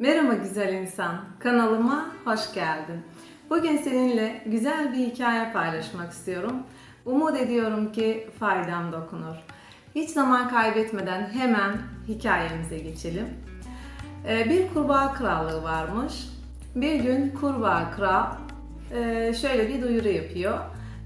Merhaba güzel insan, kanalıma hoş geldin. Bugün seninle güzel bir hikaye paylaşmak istiyorum. Umut ediyorum ki faydam dokunur. Hiç zaman kaybetmeden hemen hikayemize geçelim. Ee, Bir kurbağa krallığı varmış. Bir gün kurbağa kral e, şöyle bir duyuru yapıyor.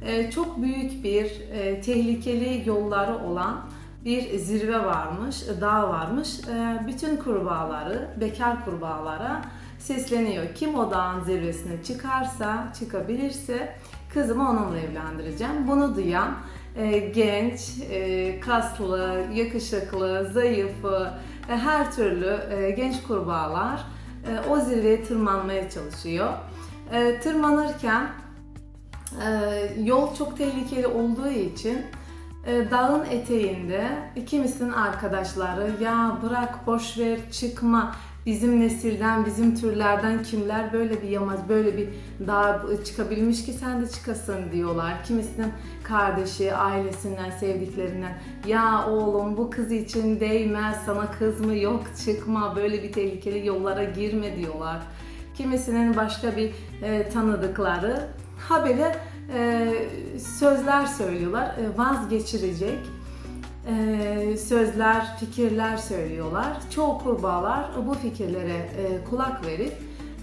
E, Çok büyük bir e, tehlikeli yolları olan bir zirve varmış, dağ varmış. E, Bütün kurbağaları, bekar kurbağalara sesleniyor. Kim o dağın zirvesine çıkarsa, çıkabilirse kızımı onunla evlendireceğim. Bunu duyan e, genç, e, kaslı, yakışıklı, zayıf, e, her türlü e, genç kurbağalar e, o zirveye tırmanmaya çalışıyor. E, Tırmanırken e, yol çok tehlikeli olduğu için e, dağın eteğinde kimisinin arkadaşları ya bırak boş ver çıkma bizim nesilden bizim türlerden kimler böyle bir yamaz böyle bir dağ çıkabilmiş ki sen de çıkasın diyorlar. Kimisinin kardeşi ailesinden sevdiklerinden ya oğlum bu kız için değmez sana kız mı yok çıkma böyle bir tehlikeli yollara girme diyorlar. Kimisinin başka bir e, tanıdıkları habere e, sözler söylüyorlar. E, vazgeçirecek e, sözler, fikirler söylüyorlar. Çoğu kurbağalar bu fikirlere e, kulak verip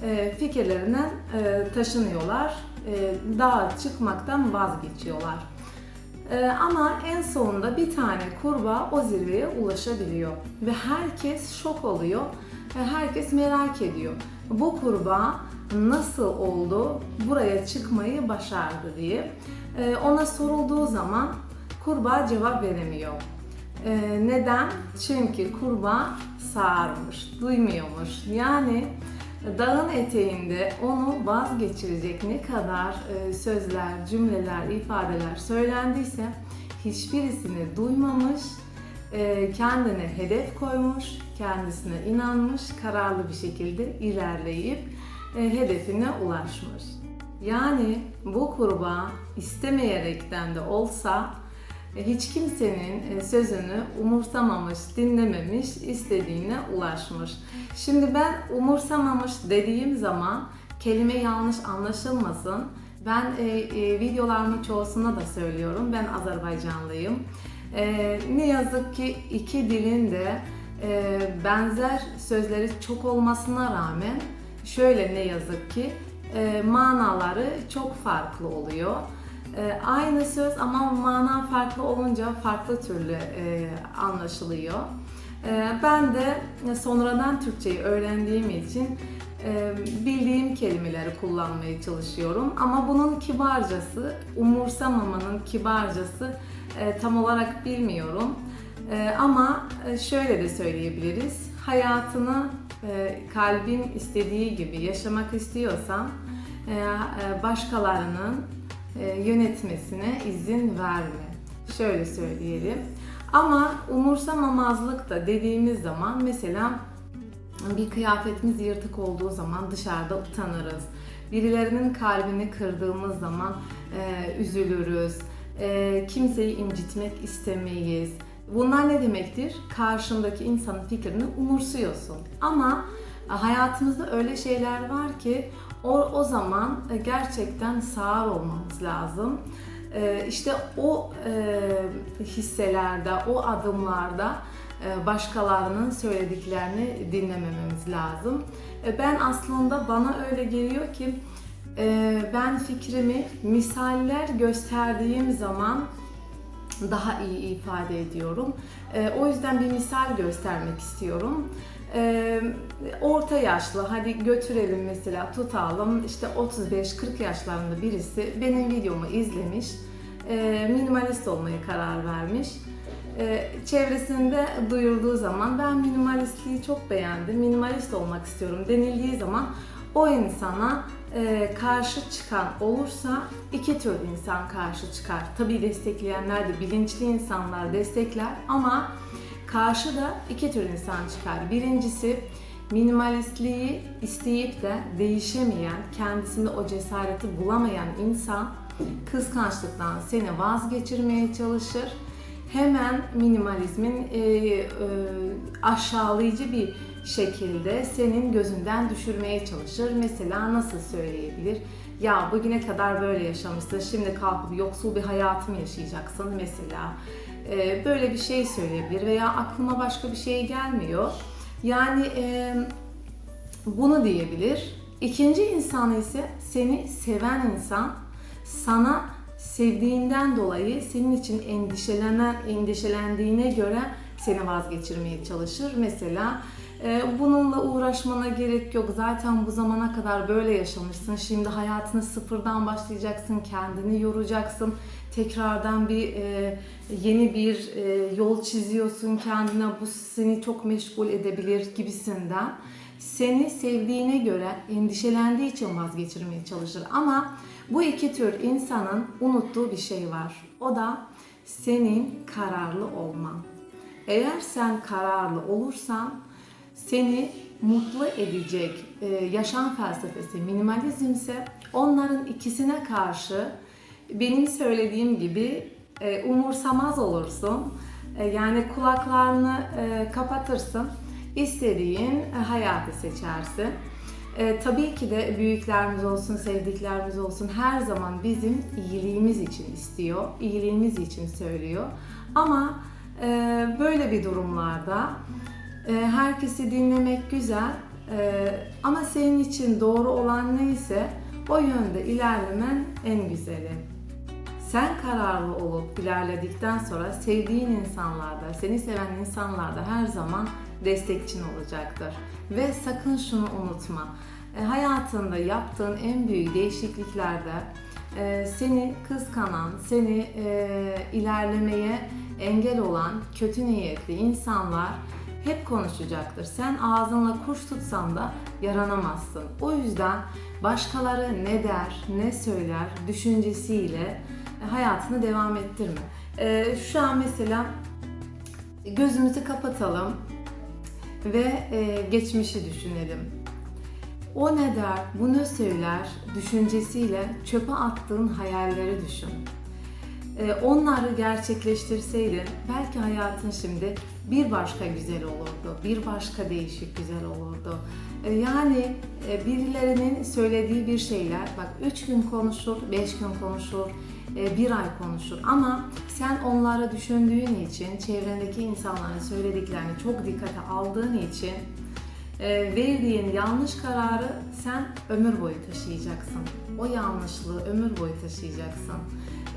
e, fikirlerinden taşınıyorlar. Dağa çıkmaktan vazgeçiyorlar. Ama en sonunda bir tane kurbağa o zirveye ulaşabiliyor ve herkes şok oluyor herkes merak ediyor. Bu kurbağa nasıl oldu buraya çıkmayı başardı diye. E, ona sorulduğu zaman kurbağa cevap veremiyor. E, neden? Çünkü kurbağa sağırmış, duymuyormuş. Yani dağın eteğinde onu vazgeçirecek ne kadar e, sözler, cümleler, ifadeler söylendiyse hiçbirisini duymamış, kendine hedef koymuş, kendisine inanmış, kararlı bir şekilde ilerleyip hedefine ulaşmış. Yani bu kurbağa istemeyerekten de olsa e, hiç kimsenin e, sözünü umursamamış, dinlememiş, istediğine ulaşmış. Şimdi ben umursamamış dediğim zaman kelime yanlış anlaşılmasın. Ben e, e, videolarımın çoğusunda da söylüyorum. Ben Azerbaycanlıyım. E, ne yazık ki iki dilin de e, benzer sözleri çok olmasına rağmen şöyle ne yazık ki e, manaları çok farklı oluyor. E, aynı söz ama mana farklı olunca farklı türlü e, anlaşılıyor. E, ben de sonradan Türkçeyi öğrendiğim için e, bildiğim kelimeleri kullanmaya çalışıyorum. Ama bunun kibarcası, umursamamanın kibarcası e, tam olarak bilmiyorum. E, ama e, şöyle de söyleyebiliriz. Hayatını e, kalbin istediği gibi yaşamak istiyorsan e, e, başkalarının yönetmesine izin verme. Şöyle söyleyelim. Ama umursamamazlık da dediğimiz zaman mesela bir kıyafetimiz yırtık olduğu zaman dışarıda utanırız. Birilerinin kalbini kırdığımız zaman e, üzülürüz. E, kimseyi incitmek istemeyiz. Bunlar ne demektir? Karşındaki insanın fikrini umursuyorsun. Ama hayatımızda öyle şeyler var ki o, o zaman gerçekten sağır olmamız lazım. Ee, işte o e, hisselerde, o adımlarda e, başkalarının söylediklerini dinlemememiz lazım. E, ben aslında bana öyle geliyor ki e, ben fikrimi misaller gösterdiğim zaman daha iyi ifade ediyorum. E, o yüzden bir misal göstermek istiyorum. E, orta yaşlı, hadi götürelim mesela tutalım işte 35-40 yaşlarında birisi benim videomu izlemiş, e, minimalist olmaya karar vermiş. E, çevresinde duyurduğu zaman ben minimalistliği çok beğendim, minimalist olmak istiyorum denildiği zaman o insana e, karşı çıkan olursa iki tür insan karşı çıkar. Tabii destekleyenler de bilinçli insanlar destekler ama karşı da iki tür insan çıkar. Birincisi minimalistliği isteyip de değişemeyen, kendisinde o cesareti bulamayan insan kıskançlıktan seni vazgeçirmeye çalışır. Hemen minimalizmin e, e, aşağılayıcı bir şekilde senin gözünden düşürmeye çalışır. Mesela nasıl söyleyebilir? Ya bugüne kadar böyle yaşamışsın, şimdi kalkıp yoksul bir hayatı mı yaşayacaksın mesela? Ee, böyle bir şey söyleyebilir veya aklıma başka bir şey gelmiyor. Yani e, bunu diyebilir. İkinci insan ise seni seven insan sana sevdiğinden dolayı senin için endişelenen, endişelendiğine göre seni vazgeçirmeye çalışır. Mesela bununla uğraşmana gerek yok. Zaten bu zamana kadar böyle yaşamışsın. Şimdi hayatını sıfırdan başlayacaksın, kendini yoracaksın. Tekrardan bir e, yeni bir e, yol çiziyorsun kendine. Bu seni çok meşgul edebilir gibisinden. Seni sevdiğine göre endişelendiği için vazgeçirmeye çalışır. Ama bu iki tür insanın unuttuğu bir şey var. O da senin kararlı olman. Eğer sen kararlı olursan seni mutlu edecek e, yaşam felsefesi minimalizmse onların ikisine karşı benim söylediğim gibi e, umursamaz olursun. E, yani kulaklarını kapatırsın. İstediğin hayatı seçersin. E, tabii ki de büyüklerimiz olsun, sevdiklerimiz olsun her zaman bizim iyiliğimiz için istiyor, iyiliğimiz için söylüyor. Ama e, böyle bir durumlarda herkesi dinlemek güzel e, ama senin için doğru olan neyse o yönde ilerlemen en güzeli. Sen kararlı olup ilerledikten sonra sevdiğin insanlarda, seni seven insanlarda her zaman destekçin olacaktır. Ve sakın şunu unutma. E, hayatında yaptığın en büyük değişikliklerde e, seni kıskanan, seni e, ilerlemeye engel olan kötü niyetli insanlar hep konuşacaktır. Sen ağzınla kuş tutsan da yaranamazsın. O yüzden başkaları ne der, ne söyler düşüncesiyle hayatını devam ettirme. Ee, şu an mesela gözümüzü kapatalım ve e, geçmişi düşünelim. O ne der, bu ne söyler düşüncesiyle çöpe attığın hayalleri düşün. Ee, onları gerçekleştirseydin belki hayatın şimdi bir başka güzel olurdu, bir başka değişik güzel olurdu. Ee, yani e, birilerinin söylediği bir şeyler, bak üç gün konuşur, beş gün konuşur, e, bir ay konuşur ama sen onları düşündüğün için, çevrendeki insanların söylediklerini çok dikkate aldığın için e, verdiğin yanlış kararı sen ömür boyu taşıyacaksın. O yanlışlığı ömür boyu taşıyacaksın.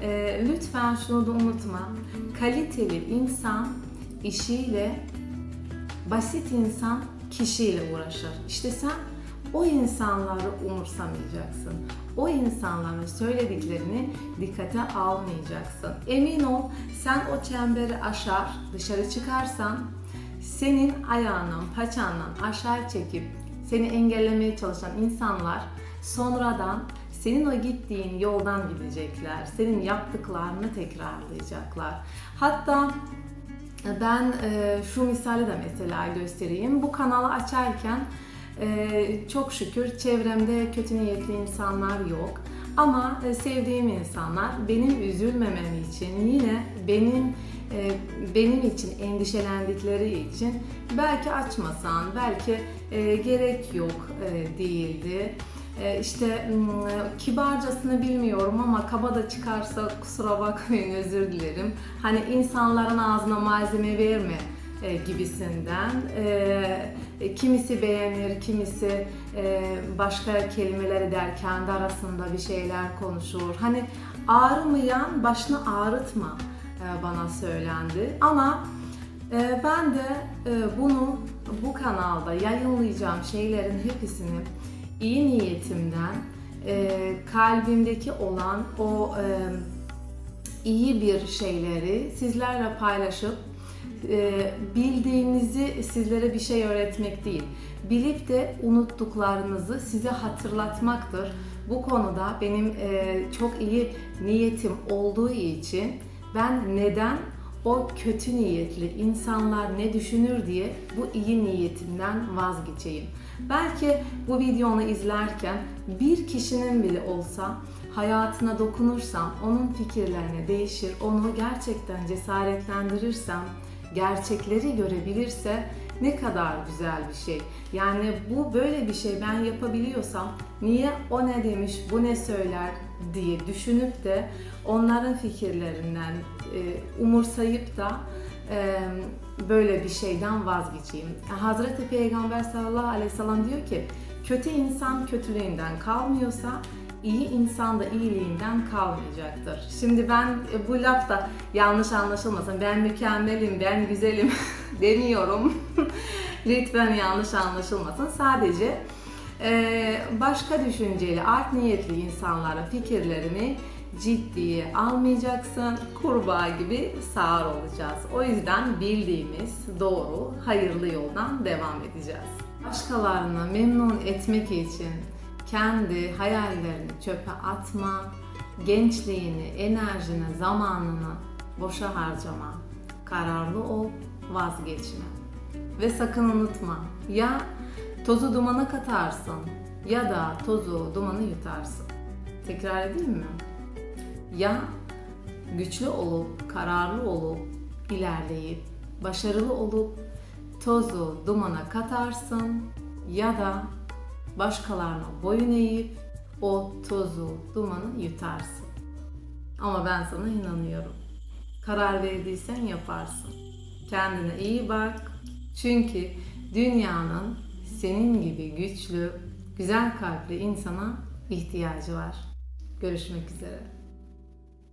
E, lütfen şunu da unutma. Kaliteli insan işiyle, basit insan kişiyle uğraşır. İşte sen o insanları umursamayacaksın. O insanların söylediklerini dikkate almayacaksın. Emin ol sen o çemberi aşar, dışarı çıkarsan senin ayağından, paçandan aşağı çekip seni engellemeye çalışan insanlar sonradan senin o gittiğin yoldan gidecekler. Senin yaptıklarını tekrarlayacaklar. Hatta ben e, şu misali de mesela göstereyim. Bu kanalı açarken e, çok şükür çevremde kötü niyetli insanlar yok. Ama e, sevdiğim insanlar benim üzülmemem için yine benim e, benim için endişelendikleri için belki açmasan, belki e, gerek yok e, değildi. E, işte m, kibarcasını bilmiyorum ama kaba da çıkarsa kusura bakmayın özür dilerim. Hani insanların ağzına malzeme verme e, gibisinden. E, e, kimisi beğenir, kimisi e, başka kelimeleri der, kendi arasında bir şeyler konuşur. Hani ağrımayan başını ağrıtma e, bana söylendi. Ama e, ben de e, bunu bu kanalda yayınlayacağım şeylerin hepsini iyi niyetimden, e, kalbimdeki olan o e, iyi bir şeyleri sizlerle paylaşıp e, bildiğinizi sizlere bir şey öğretmek değil, bilip de unuttuklarınızı size hatırlatmaktır. Bu konuda benim e, çok iyi niyetim olduğu için ben neden o kötü niyetli insanlar ne düşünür diye bu iyi niyetimden vazgeçeyim. Belki bu videonu izlerken bir kişinin bile olsa hayatına dokunursam, onun fikirlerine değişir, onu gerçekten cesaretlendirirsem, gerçekleri görebilirse ne kadar güzel bir şey. Yani bu böyle bir şey ben yapabiliyorsam niye o ne demiş, bu ne söyler diye düşünüp de onların fikirlerinden e, umursayıp da böyle bir şeyden vazgeçeyim. Hazreti Peygamber sallallahu aleyhi ve sellem diyor ki kötü insan kötülüğünden kalmıyorsa iyi insan da iyiliğinden kalmayacaktır. Şimdi ben e, bu laf da yanlış anlaşılmasın. Ben mükemmelim, ben güzelim demiyorum. Lütfen yanlış anlaşılmasın. Sadece başka düşünceli, art niyetli insanların fikirlerini ciddiye almayacaksın. Kurbağa gibi sağır olacağız. O yüzden bildiğimiz doğru, hayırlı yoldan devam edeceğiz. Başkalarını memnun etmek için kendi hayallerini çöpe atma, gençliğini, enerjini, zamanını boşa harcama. Kararlı ol, vazgeçme. Ve sakın unutma, ya tozu dumana katarsın ya da tozu dumanı yutarsın. Tekrar edeyim mi? Ya güçlü olup, kararlı olup, ilerleyip, başarılı olup tozu dumana katarsın ya da başkalarına boyun eğip o tozu, dumanı yutarsın. Ama ben sana inanıyorum. Karar verdiysen yaparsın. Kendine iyi bak. Çünkü dünyanın senin gibi güçlü, güzel kalpli insana ihtiyacı var. Görüşmek üzere.